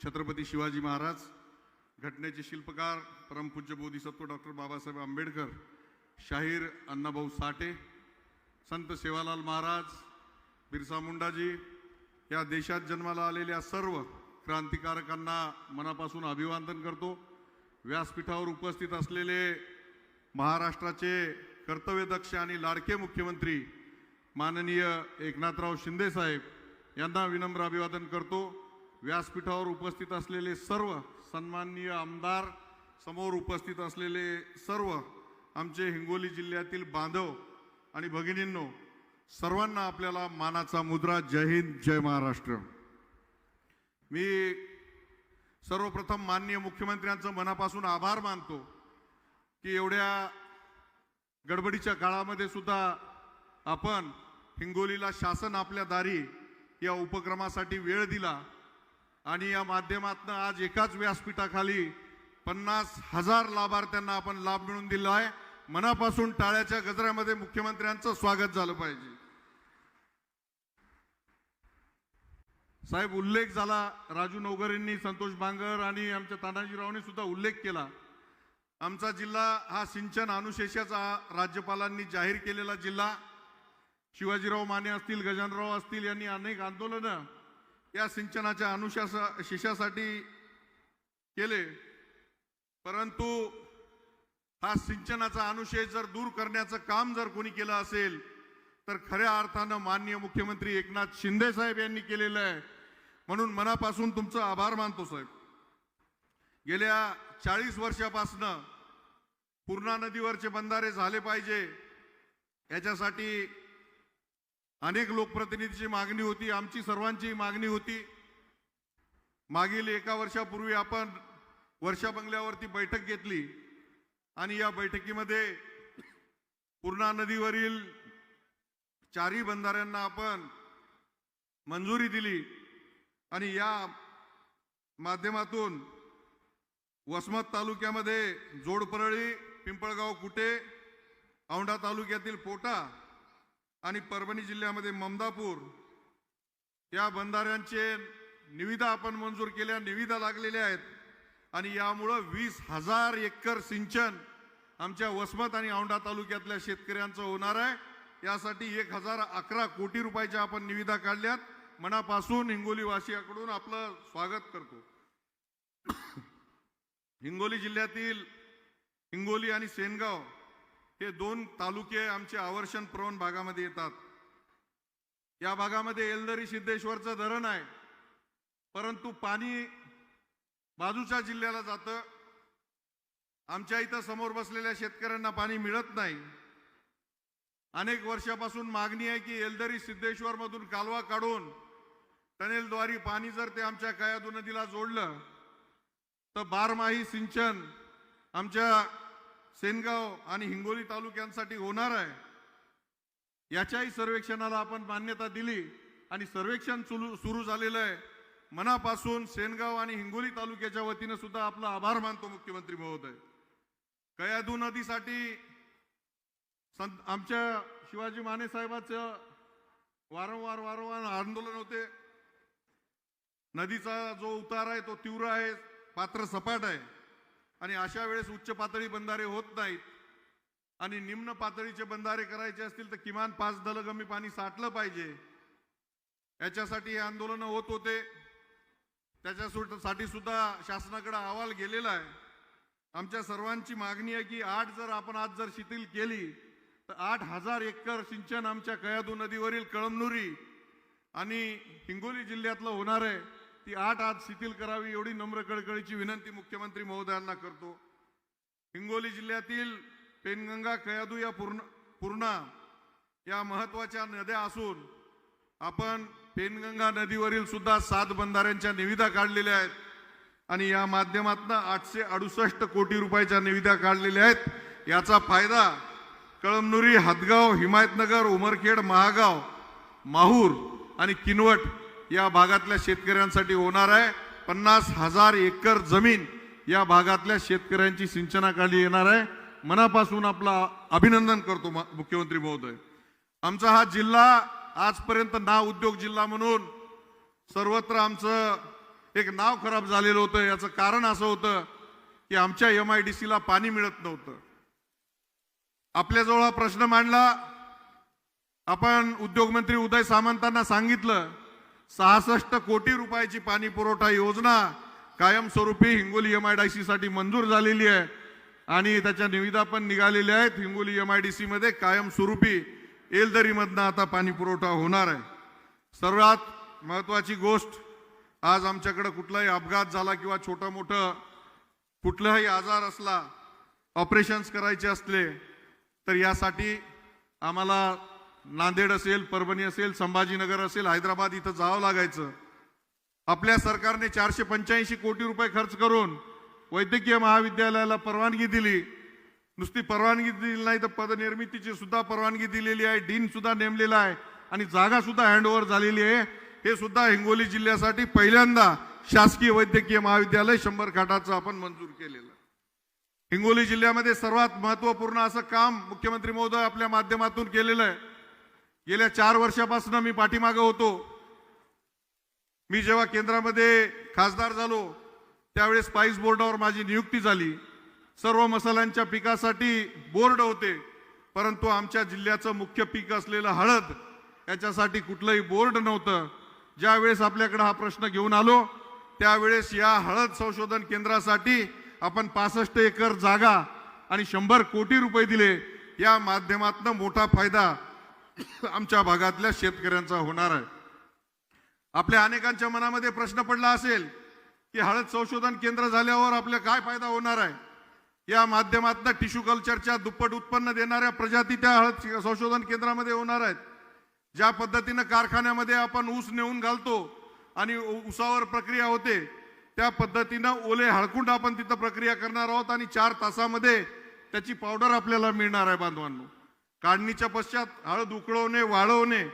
छत्रपती शिवाजी महाराज घटनेचे शिल्पकार परमपूज्य बोधिसत्व डॉक्टर बाबासाहेब आंबेडकर शाहीर अण्णाभाऊ साठे संत सेवालाल महाराज बिरसा मुंडाजी या देशात जन्माला आलेल्या सर्व क्रांतिकारकांना मनापासून अभिवादन करतो. व्यासपीठावर उपस्थित असलेले महाराष्ट्राचे कर्तव्यदक्ष आणि लाडके मुख्यमंत्री माननीय एकनाथराव शिंदेसाहेब यांना विनम्र अभिवादन करतो. व्यासपीठावर उपस्थित असलेले सर्व सन्माननीय आमदार समोर उपस्थित असलेले सर्व आमचे हिंगोली जिल्ह्यातील बांधव आणि भगिनींनो सर्वांना आपल्याला मानाचा मुद्रा. जय हिंद जय महाराष्ट्र. मी सर्वप्रथम माननीय मुख्यमंत्र्यांचं मनापासून आभार मानतो की एवढ्या गडबडीच्या काळामध्ये सुद्धा आपण हिंगोलीला शासन आपल्या दारी या उपक्रमासाठी वेळ दिला. आणि या माध्यमातून आज एकाच व्यासपीठाखाली पन्नास हजार लाभार्थ्यांना आपण लाभ मिळवून दिला आहे. मनापासून टाळ्याच्या गजऱ्यामध्ये मुख्यमंत्र्यांचं स्वागत झालं पाहिजे. साहेब उल्लेख झाला. राजू नवकरेंनी संतोष बांगर आणि आमच्या तानाजीरावने सुद्धा उल्लेख केला. आमचा जिल्हा हा सिंचन अनुशेषाचा राज्यपालांनी जाहीर केलेला जिल्हा. शिवाजीराव माने असतील गजानराव असतील यांनी अनेक आंदोलनं या सिंचनाच्या अनुशासा शिषासाठी केले. परंतु हा सिंचनाचा अनुशेष जर दूर करण्याचं काम जर कोणी केलं असेल तर खऱ्या अर्थानं माननीय मुख्यमंत्री एकनाथ शिंदे साहेब यांनी केलेलं आहे. म्हणून मनापासून तुमचं आभार मानतो साहेब. गेल्या चाळीस वर्षापासनं पूर्णा नदीवरचे बंधारे झाले पाहिजे. याच्यासाठी अनेक लोकप्रतिनिधीची मागणी होती आमची सर्वांची मागणी होती. मागील एका वर्षापूर्वी आपण वर्षा बंगल्यावरती बैठक घेतली आणि या बैठकीमध्ये पूर्णा नदीवरील चारही बंधाऱ्यांना आपण मंजुरी दिली आणि या माध्यमातून वसमत तालुक्यामध्ये जोडपरळी पिंपळगाव कुटे औंढा तालुक्यातील पोटा आणि परभणी जिल्ह्यामध्ये ममदापूर या बंधाऱ्यांचे निविदा आपण मंजूर केल्या निविदा लागलेल्या आहेत. आणि यामुळं वीस हजार एकर सिंचन आमच्या वसमत आणि औंढा तालुक्यातल्या शेतकऱ्यांचं होणार आहे. यासाठी एक हजार अकरा कोटी रुपयाच्या आपण निविदा काढल्यात. मनापासून हिंगोलीवासियाकडून आपलं स्वागत करतो. हिंगोली जिल्ह्यातील हिंगोली आणि सेनगाव हे दोन तालुके आमचे आवर्षण प्रवण भागामध्ये येतात. या भागामध्ये एलदरी सिद्धेश्वरचं धरण आहे. परंतु पाणी बाजूच्या जिल्ह्याला जातं. आमच्या इथं समोर बसलेल्या शेतकऱ्यांना पाणी मिळत नाही. अनेक वर्षापासून मागणी आहे की एलदरी सिद्धेश्वरमधून कालवा काढून टनेलद्वारे पाणी जर ते आमच्या कयादू नदीला जोडलं तर बारमाही सिंचन आमच्या सेनगाव आणि हिंगोली तालुक्यांसाठी होणार आहे. याच्याही सर्वेक्षणाला आपण मान्यता दिली आणि सर्वेक्षण सुरू सुरू झालेलं आहे. मनापासून सेनगाव आणि हिंगोली तालुक्याच्या वतीनं सुद्धा आपला आभार मानतो मुख्यमंत्री महोदय. कयादू नदीसाठी संत आमच्या शिवाजी माने साहेबाचं वारंवार वारंवार आंदोलन होते. नदीचा जो उतार आहे तो तीव्र आहे पात्र सपाट आहे. आणि अशा वेळेस उच्च पातळी बंधारे होत नाहीत. आणि निम्न पातळीचे बंधारे करायचे असतील तर किमान पाच दलगमी पाणी साठलं पाहिजे. याच्यासाठी हे आंदोलन होत होते. त्याच्यासाठी सुद्धा शासनाकडे अहवाल गेलेला आहे. आमच्या सर्वांची मागणी आहे की आठ जर आपण आज जर शिथिल केली तर आठ हजार एकर सिंचन आमच्या कयादू नदीवरील कळमनुरी आणि हिंगोली जिल्ह्यातलं होणार आहे. ती आठ आज शिथिल करावी एवढी नम्र कळकळीची विनंती मुख्यमंत्री महोदयांना करतो. हिंगोली जिल्ह्यातील पेनगंगा कयादू या पूर्ण पूर्णा या महत्त्वाच्या नद्या असून आपण पेनगंगा नदीवरील सुद्धा सात बंधाऱ्यांच्या निविदा काढलेल्या आहेत आणि या माध्यमातून आठशे अडुसष्ट कोटी रुपयाच्या निविदा काढलेल्या आहेत. याचा फायदा कळमनुरी हदगाव हिमायतनगर उमरखेड महागाव माहूर आणि किनवट या भागातल्या शेतकऱ्यांसाठी होणार आहे. पन्नास हजार एकर जमीन या भागातल्या शेतकऱ्यांची सिंचनाखाली येणार आहे. मनापासून आपला अभिनंदन करतो मुख्यमंत्री महोदय. आमचा हा जिल्हा आजपर्यंत ना उद्योग जिल्हा म्हणून सर्वत्र आमचं एक नाव खराब झालेलं होतं. याचं कारण असं होतं की आमच्या एम आय डी सीला पाणी मिळत नव्हतं. आपल्याजवळ हा प्रश्न मांडला. आपण उद्योगमंत्री उदय सामंतांना सांगितलं सहासष्ट कोटी रुपयाची पाणी पुरवठा योजना कायमस्वरूपी Hingoli M I D C साठी मंजूर झालेली आहे. आणि त्याच्या निविदा पण निघालेल्या आहेत. Hingoli M I D C मध्ये कायमस्वरूपी एलदरीमधनं आता पाणी पुरवठा होणार आहे. सर्वात महत्वाची गोष्ट आज आमच्याकडं कुठलाही अपघात झाला किंवा छोटं मोठं कुठलाही आजार असला ऑपरेशन्स करायचे असले तर यासाठी आम्हाला नांदेड असेल परभणी असेल संभाजीनगर असेल हैदराबाद इथं जावं लागायचं. आपल्या सरकारने चारशे पंच्याऐंशी कोटी रुपये खर्च करून वैद्यकीय महाविद्यालयाला परवानगी दिली. नुसती परवानगी दिली नाही तर पदनिर्मितीची सुद्धा परवानगी दिलेली आहे डीन सुद्धा नेमलेला आहे आणि जागा सुद्धा हँडओव्हर झालेली आहे. हे सुद्धा हिंगोली जिल्ह्यासाठी पहिल्यांदा शासकीय वैद्यकीय महाविद्यालय शंभर खाटाचं आपण मंजूर केलेलं. आहे. हिंगोली जिल्ह्यामध्ये सर्वात महत्त्वपूर्ण असं काम मुख्यमंत्री महोदय आपल्या माध्यमातून केलेलं आहे. गेल्या चार वर्षापासून मी पाठीमागं होतो. मी जेव्हा केंद्रामध्ये खासदार झालो त्यावेळेस स्पाईस बोर्डावर माझी नियुक्ती झाली. सर्व मसाल्यांच्या पिकासाठी बोर्ड होते परंतु आमच्या जिल्ह्याचं मुख्य पीक असलेलं हळद याच्यासाठी कुठलंही बोर्ड नव्हतं. ज्यावेळेस आपल्याकडे हा प्रश्न घेऊन आलो त्यावेळेस या हळद संशोधन केंद्रासाठी आपण पासष्ट एकर जागा आणि शंभर कोटी रुपये दिले. या माध्यमातून मोठा फायदा आमच्या भागातल्या शेतकऱ्यांचा होणार आहे. आपल्या अनेकांच्या मनामध्ये प्रश्न पडला असेल की हळद संशोधन केंद्र झाल्यावर आपल्या काय फायदा होणार आहे? या माध्यमातून टिश्यू कल्चरच्या दुप्पट उत्पन्न देणाऱ्या प्रजाती त्या हळद संशोधन केंद्रामध्ये होणार आहेत. ज्या पद्धतीनं कारखान्यामध्ये आपण ऊस नेऊन घालतो आणि ऊसावर प्रक्रिया होते त्या पद्धतीनं ओले हळकुंड आपण तिथं प्रक्रिया करणार आहोत आणि चार तासामध्ये त्याची पावडर आपल्याला मिळणार आहे बांधवांनो. काढणीच्या पश्चात हळद उकळवणे वाळवणे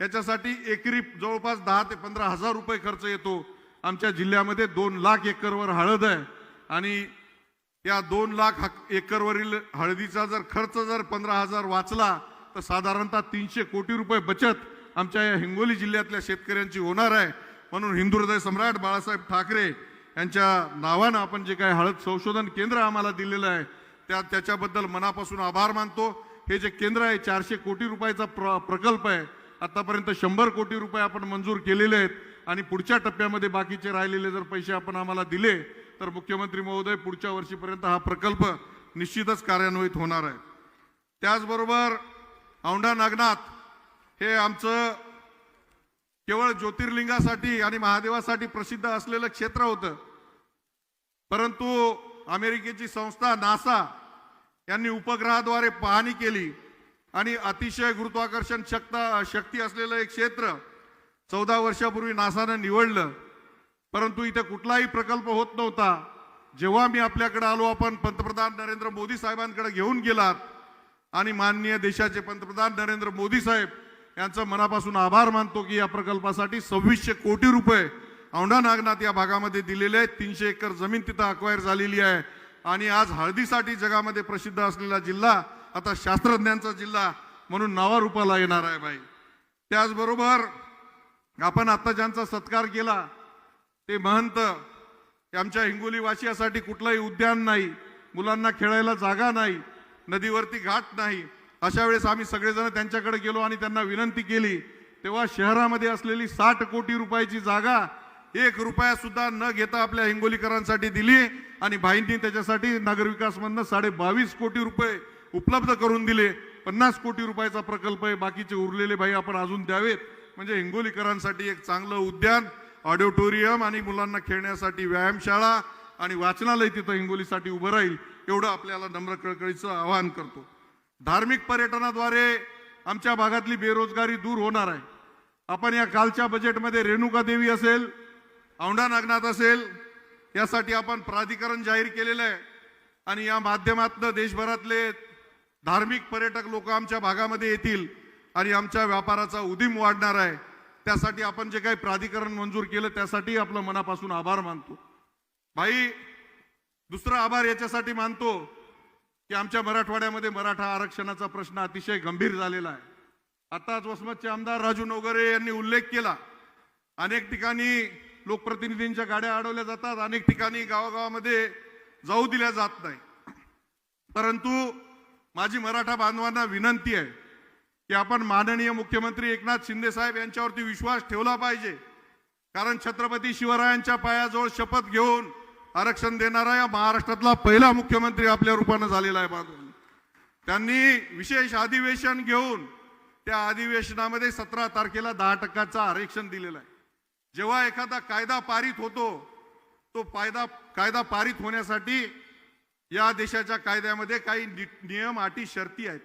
याच्यासाठी एकरी जवळपास दहा ते पंधरा हजार रुपये खर्च येतो. आमच्या जिल्ह्यामध्ये दोन लाख एकरवर हळद आहे आणि या दोन लाख हक- एकरवरील हळदीचा जर खर्च जर पंधरा हजार वाचला तर साधारणतः तीनशे कोटी रुपये बचत आमच्या या हिंगोली जिल्ह्यातल्या शेतकऱ्यांची होणार आहे. म्हणून हिंदू हृदय सम्राट बाळासाहेब ठाकरे यांच्या नावानं आपण जे काही हळद संशोधन केंद्र आम्हाला दिलेलं आहे त्या त्याच्याबद्दल मनापासून आभार मानतो. हे जे केंद्र आहे चारशे कोटी रुपयाचा प्र प्रकल्प आहे. आतापर्यंत शंभर कोटी रुपये आपण मंजूर केलेले आहेत आणि पुढच्या टप्प्यामध्ये बाकीचे राहिलेले जर पैसे आपण आम्हाला दिले तर मुख्यमंत्री महोदय पुढच्या वर्षीपर्यंत हा प्रकल्प निश्चितच कार्यान्वित होणार आहे. त्याचबरोबर औंढा नागनाथ हे आमचं केवळ ज्योतिर्लिंगासाठी आणि महादेवासाठी प्रसिद्ध असलेलं क्षेत्र होतं. परंतु अमेरिकेची संस्था नासा यांनी उपग्रहाद्वारे पाहणी केली. आणि अतिशय गुरुत्वाकर्षण शक्ता शक्ती असलेलं एक क्षेत्र चौदा वर्षापूर्वी नासानं निवडलं. परंतु इथे कुठलाही प्रकल्प होत नव्हता. जेव्हा मी आपल्याकडे आलो आपण पंतप्रधान नरेंद्र मोदी साहेबांकडे घेऊन गेलात. आणि माननीय देशाचे पंतप्रधान नरेंद्र मोदी साहेब यांचं मनापासून आभार मानतो की या प्रकल्पासाठी सव्वीसशे कोटी रुपये औंढा नागनाथ या भागामध्ये दिलेले आहेत. तीनशे एकर जमीन तिथं अक्वायर झालेली आहे. आणि आज हळदीसाठी जगामध्ये प्रसिद्ध असलेला जिल्हा आता शास्त्रज्ञांचा जिल्हा म्हणून नावारूपाला येणार आहे बाई. त्याचबरोबर आपण आता ज्यांचा सत्कार केला ते महंत आमच्या हिंगोली वासियासाठी कुठलंही उद्यान नाही मुलांना खेळायला जागा नाही नदीवरती घाट नाही अशा वेळेस आम्ही सगळेजण त्यांच्याकडे गेलो आणि त्यांना विनंती केली तेव्हा शहरामध्ये असलेली साठ कोटी रुपयाची जागा एक रुपया सुद्धा न घेता आपल्या हिंगोलीकरांसाठी दिली. आणि भाईंनी त्याच्यासाठी नगरविकासमधनं साडे बावीस कोटी रुपये उपलब्ध करून दिले. पन्नास कोटी रुपयाचा प्रकल्प आहे. बाकीचे उरलेले भाई आपण अजून द्यावेत. म्हणजे हिंगोलीकरांसाठी एक चांगलं उद्यान ऑडिटोरियम आणि मुलांना खेळण्यासाठी व्यायामशाळा आणि वाचनालय तिथं हिंगोलीसाठी उभं राहील एवढं आपल्याला नम्र कळकळीचं आवाहन करतो. धार्मिक पर्यटनाद्वारे आमच्या भागातली बेरोजगारी दूर होणार आहे. आपण या कालच्या बजेटमध्ये रेणुका देवी असेल औंढा नागनाथ असेल यासाठी आपण प्राधिकरण जाहीर केलेलं आहे. आणि या माध्यमातनं देशभरातले धार्मिक पर्यटक लोक आमच्या भागामध्ये येतील आणि आमच्या व्यापाराचा उदीम वाढणार आहे. त्यासाठी आपण जे काही प्राधिकरण मंजूर केलं त्यासाठी आपलं मनापासून आभार मानतो. भाई दुसरा आभार याच्यासाठी मानतो की आमच्या मराठवाड्यामध्ये मराठा आरक्षणाचा प्रश्न अतिशय गंभीर झालेला आहे. आताच वसमतचे आमदार राजू नवगरे यांनी उल्लेख केला. अनेक ठिकाणी लोकप्रतिनिधींच्या गाड्या अडवल्या जातात. अनेक ठिकाणी गावागावामध्ये जाऊ दिल्या जात नाही. परंतु माझी मराठा बांधवांना विनंती आहे की आपण माननीय मुख्यमंत्री एकनाथ शिंदे साहेब यांच्यावरती विश्वास ठेवला पाहिजे. कारण छत्रपती शिवरायांच्या पायाजवळ शपथ घेऊन आरक्षण देणारा या महाराष्ट्रातला पहिला मुख्यमंत्री आपल्या रूपानं झालेला आहे बांधव त्यांनी विशेष अधिवेशन घेऊन त्या अधिवेशनामध्ये सतरा तारखेला दहा टक्क्याचं आरक्षण दिलेलं आहे. जेव्हा एखादा कायदा पारित होतो तो कायदा कायदा पारित होण्यासाठी या देशाच्या कायद्यामध्ये काही नि- नियम अटी शर्ती आहेत.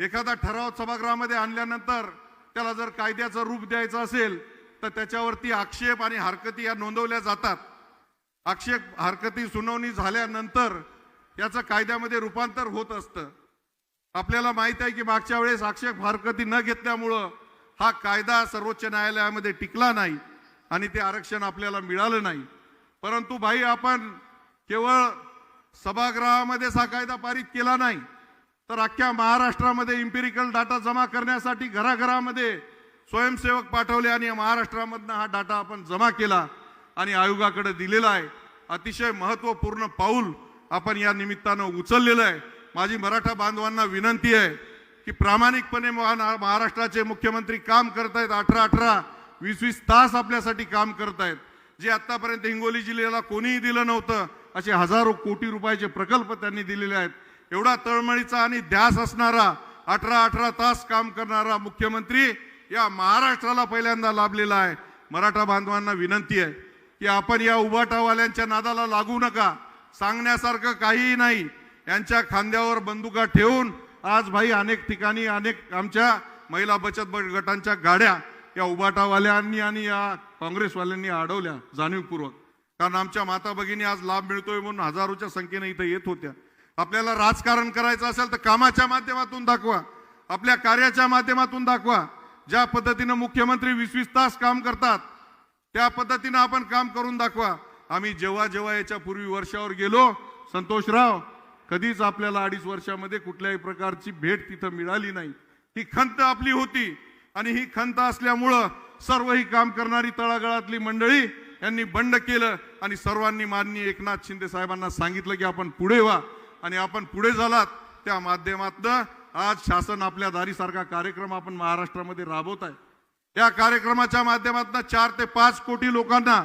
एखादा ठराव सभागृहामध्ये आणल्यानंतर त्याला जर कायद्याचं रूप द्यायचं असेल तर त्याच्यावरती आक्षेप आणि हरकती या नोंदवल्या जातात. आक्षेप हरकती सुनावणी झाल्यानंतर याचं कायद्यामध्ये रूपांतर होत असतं. आपल्याला माहीत आहे की मागच्या वेळेस आक्षेप हरकती न घेतल्यामुळं हा कायदा सर्वोच्च न्यायालयामध्ये टिकला नाही आणि ते आरक्षण आपल्याला मिळालं नाही. परंतु भाई आपण केवळ सभागृहामध्येच हा कायदा पारित केला नाही तर अख्ख्या महाराष्ट्रामध्ये इम्पेरिकल डाटा जमा करण्यासाठी घराघरामध्ये स्वयंसेवक पाठवले आणि महाराष्ट्रामधनं हा डाटा आपण जमा केला आणि आयोगाकडे दिलेला आहे. अतिशय महत्त्वपूर्ण पाऊल आपण या निमित्तानं उचललेलं आहे. माझी मराठा बांधवांना विनंती आहे की प्रामाणिकपणे महाराष्ट्राचे मुख्यमंत्री काम करतायत अठरा अठरा वीस वीस तास आपल्यासाठी काम करतायत. जे आतापर्यंत हिंगोली जिल्ह्याला कोणीही दिलं नव्हतं असे हजारो कोटी रुपयाचे प्रकल्प त्यांनी दिलेले आहेत. एवढा तळमळीचा आणि ध्यास असणारा अठरा अठरा तास काम करणारा मुख्यमंत्री या महाराष्ट्राला पहिल्यांदा लाभलेला आहे. मराठा बांधवांना विनंती आहे की आपण या उभाटावाल्यांच्या नादाला लागू नका. सांगण्यासारखं काहीही नाही. यांच्या खांद्यावर बंदुका ठेवून आज भाई अनेक ठिकाणी अनेक आमच्या महिला बचत गटांच्या गाड्या या उबाटावाल्यांनी आणि या काँग्रेसवाल्यांनी अडवल्या जाणीवपूर्वक. कारण आमच्या माता भगिनी आज लाभ मिळतोय म्हणून हजारोच्या संख्येने इथं येत होत्या. आपल्याला राजकारण करायचं असेल तर कामाच्या माध्यमातून दाखवा. आपल्या कार्याच्या माध्यमातून दाखवा. ज्या पद्धतीनं मुख्यमंत्री वीस वीस तास काम करतात त्या पद्धतीनं आपण काम करून दाखवा. आम्ही जेव्हा जेव्हा याच्या पूर्वी वर्षावर गेलो संतोषराव कधीच आपल्याला अडीच वर्षामध्ये कुठल्याही प्रकारची भेट तिथं मिळाली नाही. ही खंत आपली होती आणि ही खंत असल्यामुळं सर्व ही काम करणारी तळागाळातली मंडळी यांनी बंड केलं आणि सर्वांनी माननीय एकनाथ शिंदे साहेबांना सांगितलं की आपण पुढे व्हा आणि आपण पुढे झालात. त्या माध्यमातनं आज शासन आपल्या दारीसारखा कार्यक्रम आपण महाराष्ट्रामध्ये राबवत आहे. या कार्यक्रमाच्या माध्यमातून चार ते पाच कोटी लोकांना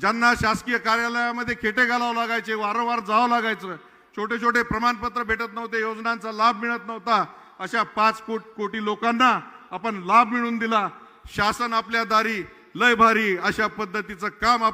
ज्यांना शासकीय कार्यालयामध्ये खेटे घालावं लागायचे वारंवार जावं लागायचं छोटे छोटे प्रमाणपत्र भेटत नव्हते योजनांचा लाभ मिळत नव्हता. अशा पाच कोट कोटी लोकांना आपण लाभ मिळवून दिला. शासन आपल्या दारी लय भारी अशा पद्धतीचं काम